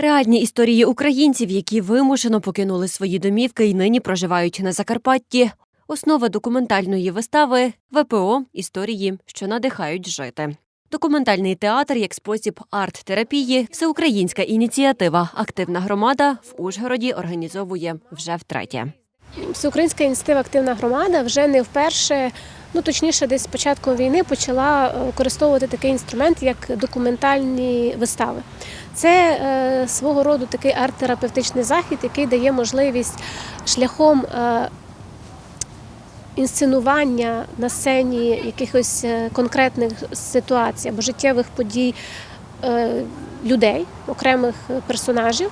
Реальні історії українців, які вимушено покинули свої домівки і нині проживають на Закарпатті. Основа документальної вистави ВПО історії, що надихають жити. Документальний театр як спосіб арт-терапії, всеукраїнська ініціатива Активна громада в Ужгороді організовує вже втретє. Всеукраїнська ініціатива Активна громада вже не вперше, ну точніше, десь з війни почала е, використовувати такий інструмент, як документальні вистави. Це е, свого роду такий арт-терапевтичний захід, який дає можливість шляхом е, інсценування на сцені якихось е, конкретних ситуацій або життєвих подій е, людей, окремих персонажів,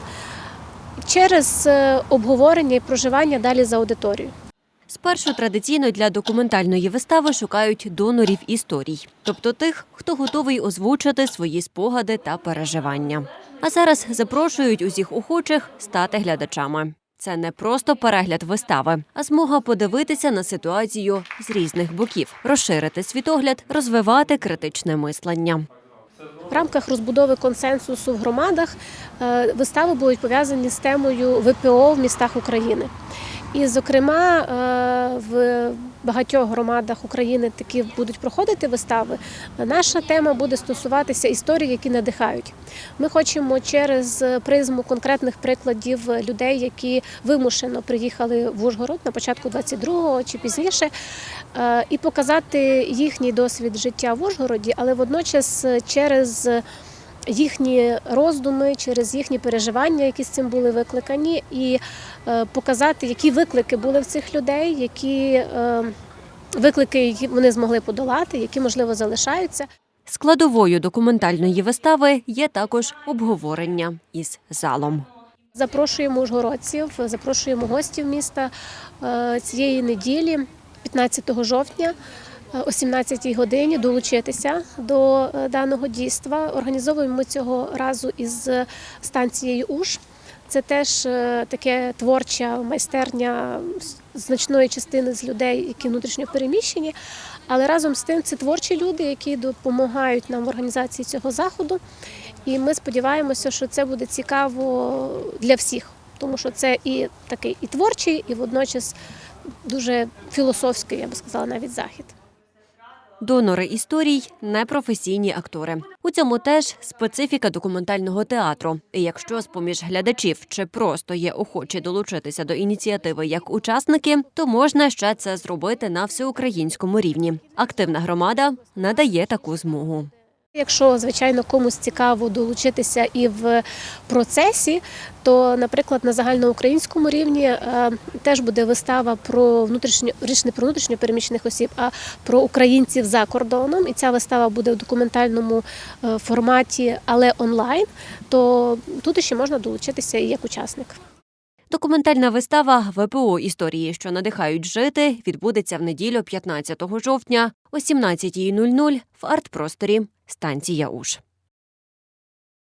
через обговорення і проживання далі за аудиторією. Спершу традиційно для документальної вистави шукають донорів історій, тобто тих, хто готовий озвучити свої спогади та переживання. А зараз запрошують усіх охочих стати глядачами. Це не просто перегляд вистави, а змога подивитися на ситуацію з різних боків, розширити світогляд, розвивати критичне мислення. В рамках розбудови консенсусу в громадах е, вистави будуть пов'язані з темою ВПО в містах України. І, зокрема, е, в багатьох громадах України такі будуть проходити вистави. Наша тема буде стосуватися історій, які надихають. Ми хочемо через призму конкретних прикладів людей, які вимушено приїхали в Ужгород на початку 22-го чи пізніше, е, і показати їхній досвід життя в Ужгороді, але водночас через їхні роздуми, через їхні переживання, які з цим були викликані, і е, показати, які виклики були в цих людей, які е, виклики які вони змогли подолати, які можливо залишаються. Складовою документальної вистави є також обговорення із залом. Запрошуємо ужгородців, запрошуємо гостів міста е, цієї неділі, 15 жовтня. Е, О 17 годині долучитися до е, даного дійства. Організовуємо ми цього разу із станцією УЖ. Це теж е, таке творча майстерня значної частини з людей, які внутрішньо переміщені. Але разом з тим це творчі люди, які допомагають нам в організації цього заходу. І ми сподіваємося, що це буде цікаво для всіх, тому що це і такий і творчий, і водночас дуже філософський, я би сказала, навіть захід. Донори історій непрофесійні актори. У цьому теж специфіка документального театру. І якщо з поміж глядачів чи просто є охочі долучитися до ініціативи як учасники, то можна ще це зробити на всеукраїнському рівні. Активна громада надає таку змогу. Якщо, звичайно, комусь цікаво долучитися і в процесі, то, наприклад, на загальноукраїнському рівні е, теж буде вистава про внутрішньо річ не про внутрішньо переміщених осіб, а про українців за кордоном. І ця вистава буде в документальному е, форматі, але онлайн. То тут ще можна долучитися і як учасник. Документальна вистава ВПО історії, що надихають жити, відбудеться в неділю 15 жовтня о 17.00 в арт-просторі станція УЖ.